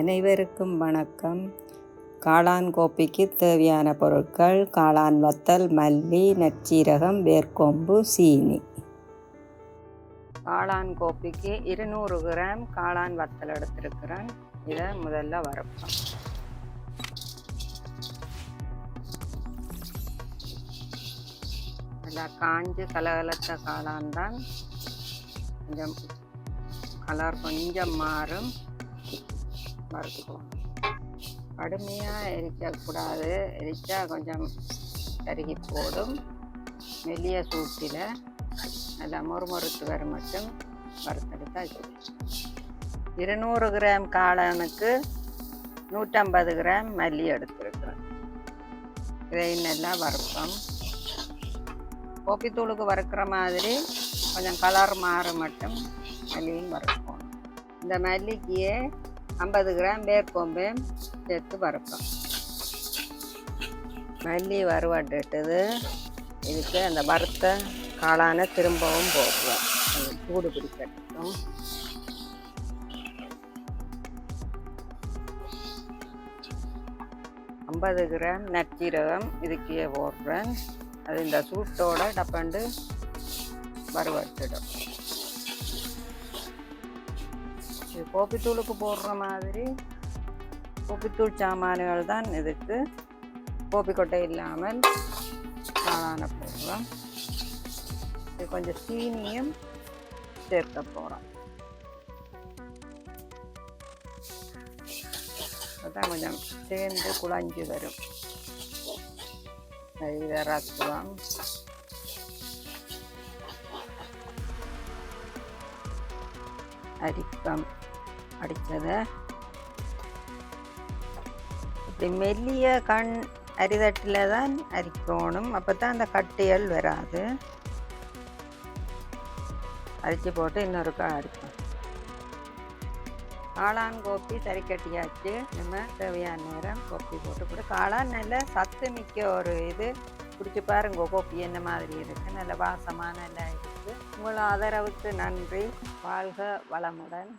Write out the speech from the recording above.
அனைவருக்கும் வணக்கம். காளான் கோப்பிக்கு தேவையான பொருட்கள் காளான் வத்தல் மல்லி நச்சீரகம் வேர்க்கொம்பு சீனி. காளான் கோப்பிக்கு இருநூறு கிராம் காளான் வத்தல் எடுத்திருக்கிறேன். இதை முதல்ல வரப்போம் நல்லா காஞ்சு கலகலத்த காளான் தான். கொஞ்சம் கலர் கொஞ்சம் மாறும். வறுத்துக்குவோம் கடுமையாக எரிக்கக்கூடாது. எரிச்சா கொஞ்சம் கருகி போடும். மெல்லிய சூட்டில் நல்லா மொறுமொறுத்து வர மட்டும் வறுத்தெடுத்தா இருநூறு கிராம் காளானுக்கு நூற்றம்பது கிராம் மல்லி எடுத்துருக்குறேன். இதை நல்லா வறுப்போம். கோப்பித்தூளுக்கு வறுக்கிற மாதிரி கொஞ்சம் கலர் மாற மட்டும் மல்லியும் வறுப்போம். இந்த மல்லிக்கையே ஐம்பது கிராம் வேர்க்கொம்பையும் சேர்த்து வறுப்போம். மல்லி வறுவாட்டுட்டது இதுக்கு அந்த வறுத்த காளான திரும்பவும் போடுவோம். அது சூடு பிடிக்கட்டும். ஐம்பது கிராம் நச்சீரகம் இதுக்கே போடுறேன். அது இந்த சூட்டோட டப்பண்டு வறுவட்டுடும் இது கோப்பித்தூளுக்கு போடுற மாதிரி கோப்பித்தூள் சாமான்கள் தான் இதுக்கு. கோப்பி கொட்டை இல்லாமல் காளான போடுறோம். இது கொஞ்சம் சீனியும் சேர்க்க போகிறோம் அதான் கொஞ்சம் சேர்ந்து குழஞ்சி வரும். இதை ரசம் அரிப்பம். அடித்தது இப்படி மெல்லிய கண் அரிதட்டில் தான் அரிக்கணும். அப்போ தான் அந்த கட்டியல் வராது. அரிச்சு போட்டு இன்னொருக்கா அரிப்போம் காளான் கோப்பி சரி கட்டியாச்சு நம்ம தேவையான நேரம் கோப்பி போட்டு கூட காளான் நல்ல சத்து மிக்க ஒரு இது. குடிச்சு பாருங்க கோப்பி என்ன மாதிரி இருக்குது நல்ல வாசமான நல்லா இருக்குது. உங்கள் ஆதரவுக்கு நன்றி. வாழ்க வளமுடன்.